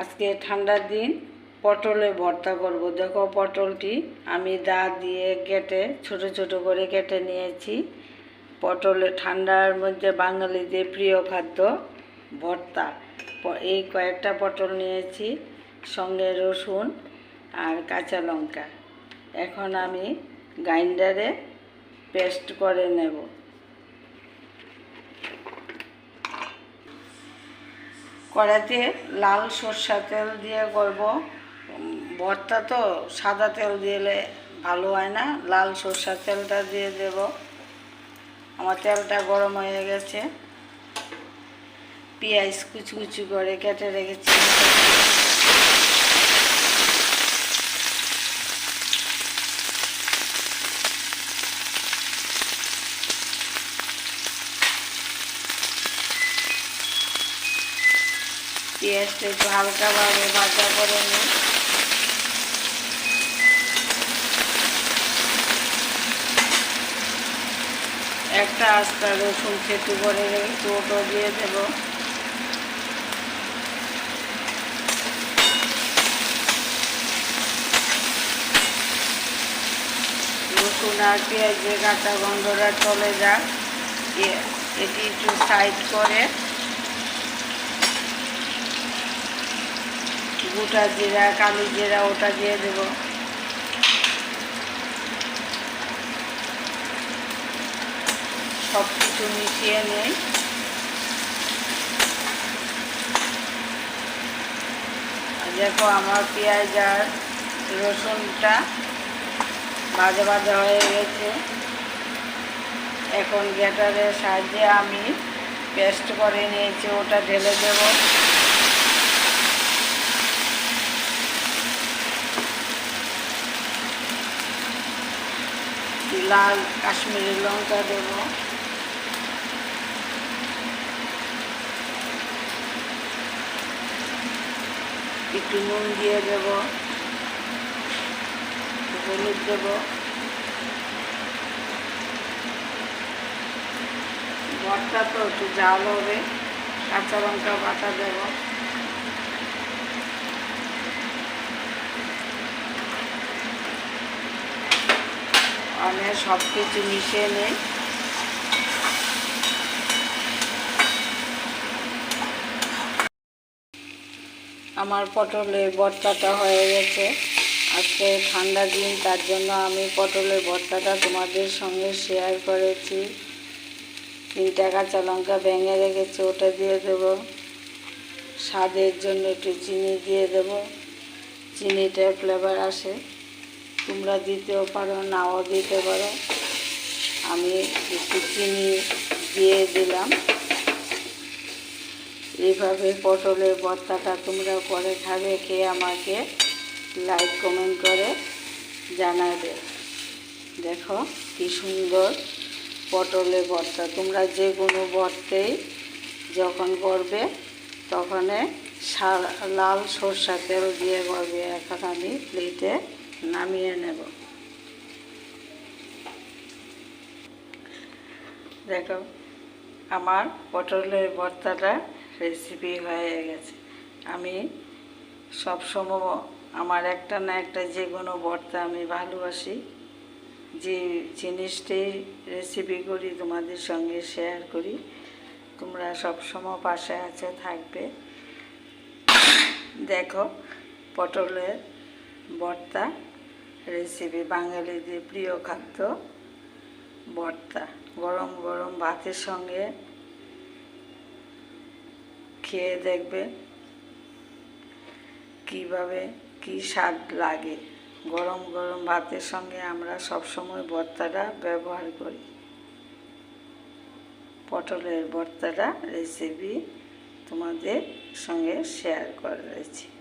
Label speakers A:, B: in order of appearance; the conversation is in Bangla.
A: আজকে ঠান্ডার দিন, পটলে ভর্তা করব। দেখো পটলটি আমি দা দিয়ে কেটে, ছোট ছোট করে কেটে নিয়েছি। পটলে ঠান্ডার মধ্যে বাঙালিদের প্রিয় খাদ্য ভর্তা। এই কয়েকটা পটল নিয়েছি, সঙ্গে রসুন আর কাঁচা লঙ্কা। এখন আমি গ্রাইন্ডারে পেস্ট করে নেব। কড়াইতে লাল সর্ষা তেল দিয়ে করব। ভর্তা তো সাদা তেল দিলে ভালো হয় না, লাল সর্ষা তেলটা দিয়ে দেব। আমার তেলটা গরম হয়ে গেছে। পেঁয়াজ কুচি কুচি করে কেটে রেখেছি। পেঁয়াজটা একটু হালকাভাবে ভাজা করে নিই। একটা আস্তা রসুন থেতু করে ওটো দিয়ে দেবো। রসুন আর পেঁয়াজের কাঁচা গন্ধটা চলে যাক। এটি একটু সাইড করে গোটা জিরা, কালি জিরা, ওটা দিয়ে দেব। সব কিছু মিশিয়ে নেই। দেখো আমার পেঁয়াজ আর রসুনটা ভাজা ভাজা হয়ে গেছে। এখন গ্যাটারের সাহায্যে আমি পেস্ট করে নিয়েছি, ওটা ঢেলে দেবো। লাল কাশ্মীরি লঙ্কা দেব। একটু নুন দিয়ে দেব। হলুদ দেব। ভর্তা তো একটু জাল হবে। কাঁচা লঙ্কা বাটা দেব। আমি সব কিছু মিশিয়ে নেই। আমার পটলের ভর্তাটা হয়ে গেছে। আজকে ঠান্ডা দিন, তার জন্য আমি পটলের ভর্তাটা তোমাদের সঙ্গে শেয়ার করেছি। তিনটা কাঁচা লঙ্কা ভেঙে রেখেছি, ওটা দিয়ে দেবো। স্বাদের জন্য একটু চিনি দিয়ে দেবো। চিনিটার ফ্লেভার আসে। তোমরা দিতেও পারো, নাও দিতে পারো। আমি একটু চিনি দিয়ে দিলাম। এইভাবে পটলের ভর্তাটা তোমরা করে খাবে, খেয়ে আমাকে লাইক, কমেন্ট করে জানাবে। দেখো কি সুন্দর পটলের ভর্তা তোমরা যে কোনো ভর্তেই যখন করবে, তখন লাল সর্ষা তেল দিয়ে করবে এখন আমি প্লেটে নামিয়ে নেব। দেখো, আমার পটলের ভর্তাটা রেসিপি হয়ে গেছে। আমি সব সময় আমার একটা না একটা যে কোনো ভর্তা আমি ভালোবাসি। যে জিনিসটি রেসিপি করি, তোমাদের সঙ্গে শেয়ার করি, তোমরা সব সময় পাশে আছে, থাকবে। দেখো, পটলের ভর্তা রেসিপি বাঙালিদের প্রিয় খাদ্য, ভর্তা। গরম গরম ভাতের সঙ্গে খেয়ে দেখবে কীভাবে কি স্বাদ লাগে। গরম গরম ভাতের সঙ্গে আমরা সবসময় ভর্তাটা ব্যবহার করি। পটলের ভর্তাটা রেসিপি তোমাদের সঙ্গে শেয়ার করেছি